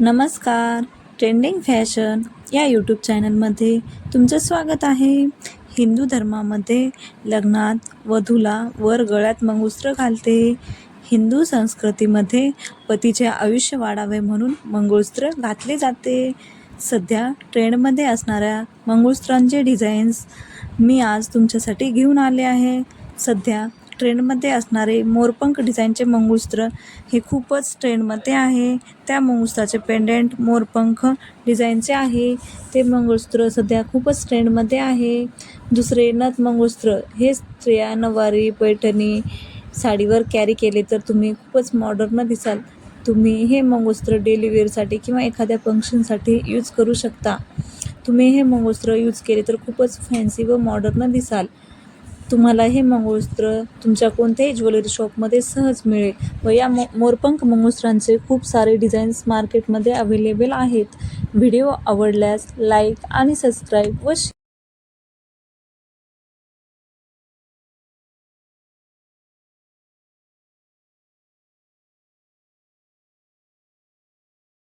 नमस्कार trending fashion या YouTube चॅनलमध्ये तुमचं स्वागत आहे. हिंदू धर्मामध्ये लग्नात वधूला वर गळ्यात मंगुस्त्र घालते. हिंदू संस्कृतीमध्ये पतीचे आयुष्य वाढावे म्हणून मंगळसूत्र घातले जाते. सध्या ट्रेंडमध्ये असणाऱ्या मंगळसूत्रांचे डिझाईन्स मी आज तुमच्यासाठी घेऊन आले आहे. सध्या ट्रेंडमध्ये असणारे मोरपंख डिझाईनचे मंगळसूत्र हे खूपच ट्रेंडमध्ये आहे. त्या मंगळसूत्राचे पेंडेंट मोरपंख डिझाईनचे आहे. ते मंगळसूत्र सध्या खूपच ट्रेंडमध्ये आहे. दुसरे नथ मंगळसूत्र हे स्त्रिया नवारी पैठणी साडीवर कॅरी केले तर तुम्ही खूपच मॉडर्न दिसाल. तुम्ही हे मंगळसूत्र डेली वेअरसाठी किंवा एखाद्या फंक्शनसाठी यूज करू शकता. तुम्ही हे मंगळसूत्र यूज केले तर खूपच फॅन्सी व मॉडर्न दिसाल. तुम्हाला हे मंगळसूत्र तुमच्या कोणत्याही ज्वेलरी शॉपमध्ये सहज मिळेल. व या मो मोरपंख मंगळसूत्रांचे खूप सारे डिझाईन्स मार्केटमध्ये अवेलेबल आहेत. व्हिडिओ आवडल्यास लाईक आणि सबस्क्राईब व